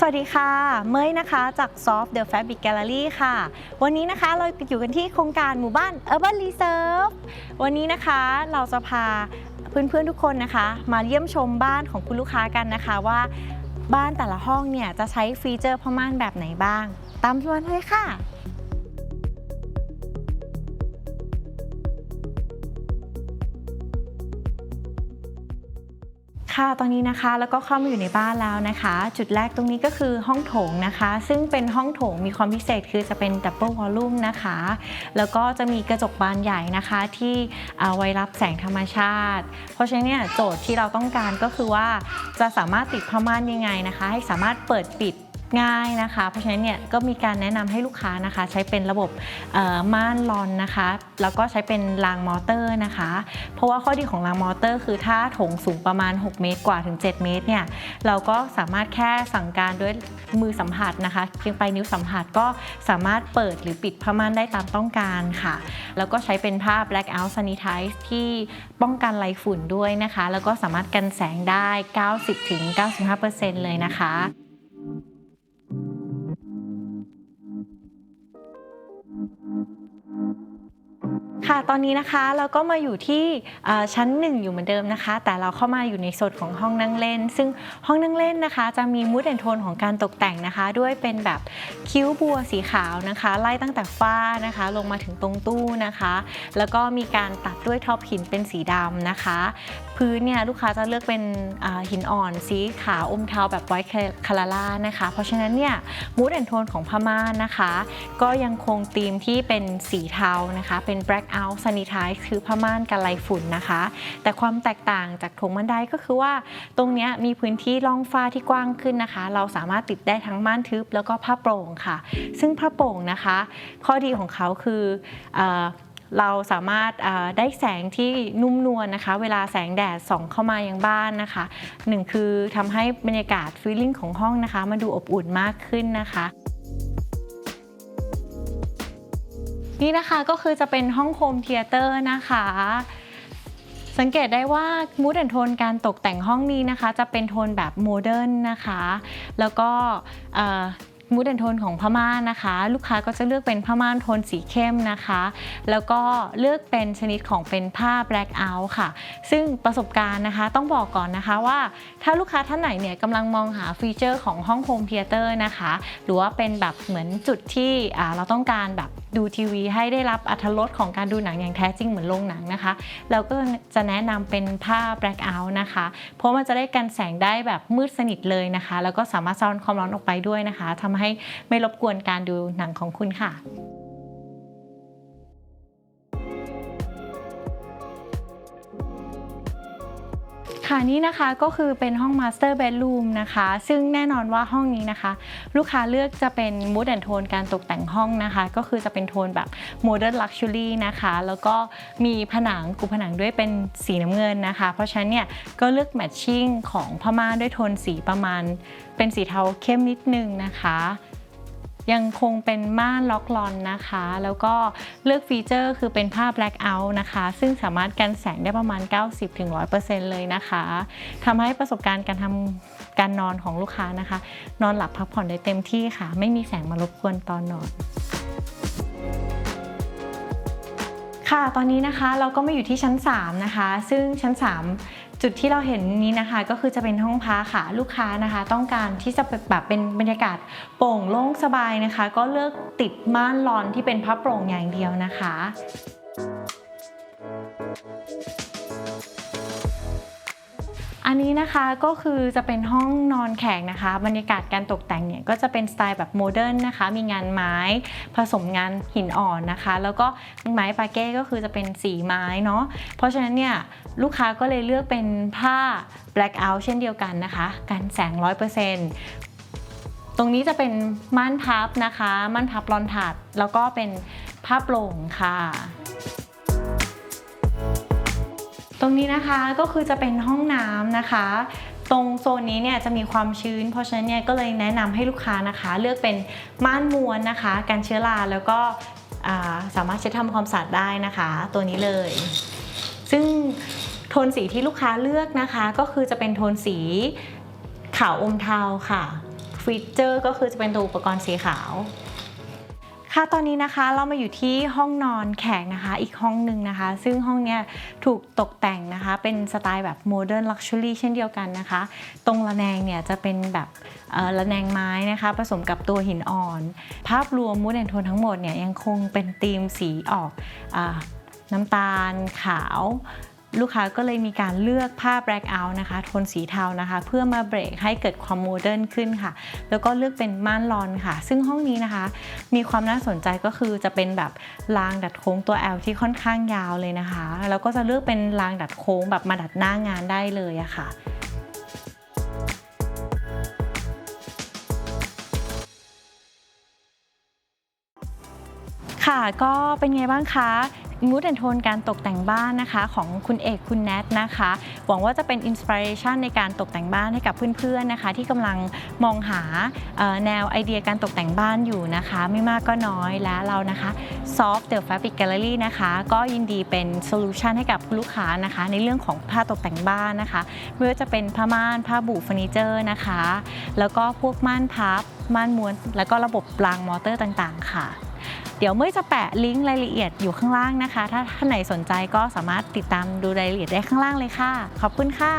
สวัสดีค่ะ เมยนะคะจาก Soft The Fabric Gallery ค่ะ วันนี้นะคะเราอยู่กันที่โครงการหมู่บ้าน Urban Reserve วันนี้นะคะเราจะพาเพื่อนๆทุกคนนะคะ มาเยี่ยมชมบ้านของคุณลูกค้ากันนะคะว่าบ้านแต่ละห้องเนี่ยจะใช้ฟีเจอร์พม่านแบบไหนบ้าง ตามมาเลยค่ะ ค่ะตอนนี้นะคะแล้วก็เข้ามาอยู่ในบ้านแล้วนะคะ จุดแรกตรงนี้ก็คือห้องโถงนะคะ ซึ่งเป็นห้องโถงมีความพิเศษคือจะเป็นดับเบิลวอลลุ่มนะคะ แล้วก็จะมีกระจกบานใหญ่นะคะที่เอาไว้รับแสงธรรมชาติ เพราะฉะนั้นเนี่ยโจทย์ที่เราต้องการก็คือว่าจะสามารถติดผ้าม่านยังไงนะคะ ให้สามารถเปิดปิด ง่ายนะคะ เพราะฉะนั้นเนี่ยก็มีการแนะนำให้ลูกค้านะคะ ใช้เป็นระบบม่านลอนนะคะ แล้วก็ใช้เป็นรางมอเตอร์นะคะ เพราะว่าข้อดีของรางมอเตอร์ คือถ้าถงสูงประมาณ 6 เมตรกว่าถึง 7 เมตรเนี่ยเราก็สามารถแค่สั่งการด้วยมือสัมผัสนะคะ เพียงปลายนิ้วสัมผัสก็สามารถเปิดหรือปิดผ้าม่านได้ตามต้องการค่ะ แล้วก็ใช้เป็นผ้า black out sanitize ที่ป้องกันไรฝุ่นด้วยนะคะ แล้วก็สามารถกันแสงได้ 90-95%เลยนะคะ ค่ะตอนนี้นะคะเราก็มาอยู่ที่ชั้นหนึ่งอยู่เหมือนเดิมนะคะ แต่เราเข้ามาอยู่ในโซนของห้องนั่งเล่น ซึ่งห้องนั่งเล่นนะคะ จะมีมูดแอนโทนของการตกแต่งนะคะ ด้วยเป็นแบบคิ้วบัวสีขาวนะคะ ไล่ตั้งแต่ฝ้านะคะ ลงมาถึงตรงตู้นะคะ แล้วก็มีการตัดด้วยท็อปหินเป็นสีดำนะคะ พื้นเนี่ยลูกค้าจะเลือกเป็นหินอ่อนสีขาวอมเทาแบบไวท์คาราล่านะคะ เพราะฉะนั้นเนี่ยมูดแอนโทนของผ้าม่านะคะ ก็ยังคงธีมที่เป็นสีเทานะคะเป็นแบล็กเอา black out sanitize คือผ้าม่านกันไรฝุ่นนะคะ แต่ความแตกต่างจากโถงบันไดก็คือว่า ตรงนี้มีพื้นที่ร่องฟ้าที่กว้างขึ้นนะคะ เราสามารถติดได้ทั้งม่านทึบแล้วก็ผ้าโปร่งค่ะ ซึ่งผ้าโปร่งนะคะ ข้อดีของเขาคือเอ่อเราสามารถได้แสงที่นุ่มนวลนะคะ เวลาแสงแดดส่องเข้ามายังบ้านนะคะหนึ่งคือทำให้บรรยากาศฟีลลิ่งของห้องนะคะ มันดูอบอุ่นมากขึ้นนะคะ นี่นะคะก็คือจะเป็นห้องโฮมเทเตอร์นะคะ สังเกตได้ว่ามูดแอนโทนการตกแต่งห้องนี้นะคะ จะเป็นโทนแบบโมเดิร์นนะคะ แล้วก็มูดแอนโทนของผ้าม่านนะคะ ลูกค้าก็จะเลือกเป็นผ้าม่านโทนสีเข้มนะคะ แล้วก็เลือกเป็นชนิดของเป็นผ้า black out ค่ะ ซึ่งประสบการณ์นะคะต้องบอกก่อนนะคะว่า ถ้าลูกค้าท่านไหนเนี่ยกำลังมองหาฟีเจอร์ของห้องโฮมเทเตอร์นะคะ หรือว่าเป็นแบบเหมือนจุดที่เราต้องการแบบ ดูทีวีให้ได้รับอรรถรสของการดูหนังอย่างแท้จริงเหมือนโรงหนังนะคะเราก็จะแนะนำเป็นผ้า black out นะคะ เพราะมันจะได้กันแสงได้แบบมืดสนิทเลยนะคะ แล้วก็สามารถซ่อนความร้อนออกไปด้วยนะคะทำให้ไม่รบกวนการดูหนังของคุณค่ะ ค่ะนี่นะคะก็คือเป็นห้อง Master Bedroom นะคะ ซึ่งแน่นอนว่าห้องนี้นะคะ ลูกค้าเลือกจะเป็น Mood and Tone การตกแต่งห้องนะคะ ก็คือจะเป็นโทนแบบ Modern Luxury นะคะ แล้วก็มีผนังกูผนังด้วยเป็นสีน้ำเงินนะคะ เพราะฉะนั้นเนี่ยก็เลือกแมทชิ่งของผ้าม่าด้วยโทนสีประมาณ เป็นสีเทาเข้มนิดนึงนะคะ ยังคงเป็นม่านล็อกลอนนะคะ แล้วก็เลือกฟีเจอร์คือเป็นผ้า black out นะคะ ซึ่งสามารถกันแสงได้ประมาณ 90-100%เลยนะคะทำให้ประสบการณ์การทำการนอนของลูกค้านะคะ นอนหลับพักผ่อนได้เต็มที่ค่ะ ไม่มีแสงมารบกวนตอนนอนค่ะ ตอนนี้นะคะเราก็มาอยู่ที่ชั้น 3 นะคะ ซึ่งชั้น 3 จุดที่เราเห็นนี้นะคะก็คือจะเป็นห้องพักค่ะลูกค้านะคะ ต้องการที่จะแบบเป็นบรรยากาศโปร่งโล่งสบายนะคะ ก็เลือกติดม่านลอนที่เป็นผ้าโปร่งอย่างเดียวนะคะ อันนี้นะคะก็คือจะเป็นห้องนอนแขกนะคะ บรรยากาศการตกแต่งเนี่ยก็จะเป็นสไตล์แบบโมเดิร์นนะคะ มีงานไม้ผสมงานหินอ่อนนะคะ แล้วก็ไม้ปาเก้ก็คือจะเป็นสีไม้เนาะเพราะฉะนั้นเนี่ยลูกค้าก็เลยเลือกเป็นผ้า black out เช่นเดียวกันนะคะกันแสง 100%ตรงนี้จะเป็นม่านพับนะคะ ม่านพับรอนถัด แล้วก็เป็นผ้าโปร่งค่ะ รงนี้นะคะก็คือจะเป็นห้องน้ำนะคะ ตรงโซนนี้เนี่ยจะมีความชื้น เพราะฉะนั้นเนี่ยก็เลยแนะนำให้ลูกค้านะคะ เลือกเป็นม่านม้วนนะคะ กันเชื้อราแล้วก็สามารถเช็ดทำความสะอาดได้นะคะ ตัวนี้เลย ซึ่งโทนสีที่ลูกค้าเลือกนะคะ ก็คือจะเป็นโทนสีขาวอมเทาค่ะฟีเจอร์ก็คือจะเป็นตัวอุปกรณ์สีขาว ค่ะตอนนี้นะคะเรามาอยู่ที่ห้องนอนแขกนะคะ อีกห้องหนึ่งนะคะ ซึ่งห้องเนี้ยถูกตกแต่งนะคะ เป็นสไตล์แบบโมเดิร์นลักชัวรี่เช่นเดียวกันนะคะ ตรงระแนงเนี่ยจะเป็นแบบระแนงไม้นะคะ ผสมกับตัวหินอ่อน ภาพรวมมูดแอนโทนทั้งหมดเนี่ยยังคงเป็นธีมสีออกอน้ำตาลขาว ลูกค้าก็เลยมีการเลือกผ้าแบล็คเอาท์นะคะโทนสีเทานะคะ เพื่อมาเบรกให้เกิดความโมเดิร์นขึ้นค่ะ แล้วก็เลือกเป็นม่านลอนค่ะ ซึ่งห้องนี้นะคะ มีความน่าสนใจก็คือจะเป็นแบบรางดัดโค้งตัว L ที่ค่อนข้างยาวเลยนะคะ แล้วก็จะเลือกเป็นรางดัดโค้งแบบมาดัดหน้างานได้เลยอะค่ะค่ะก็เป็นไงบ้างคะ มูดแอนโทนการตกแต่งบ้านนะคะ ของคุณเอกคุณแนทนะคะ หวังว่าจะเป็นอินสปิเรชันในการตกแต่งบ้านให้กับเพื่อนๆนะคะ ที่กำลังมองหาแนวไอเดียการตกแต่งบ้านอยู่นะคะ ไม่มากก็น้อยและเรานะคะ Soft the Fabric Gallery นะคะก็ยินดีเป็นโซลูชันให้กับลูกค้านะคะ ในเรื่องของผ้าตกแต่งบ้านนะคะไม่ว่าจะเป็นผ้าม่านผ้าบุเฟอร์นิเจอร์นะคะ แล้วก็พวกม่านพับม่านม้วน แล้วก็ระบบรางมอเตอร์ต่างๆ ค่ะ เดี๋ยวเมื่อจะแปะลิงก์รายละเอียดอยู่ข้างล่างนะคะ ถ้าท่านไหนสนใจก็สามารถติดตามดูรายละเอียดได้ข้างล่างเลยค่ะ ขอบคุณค่ะ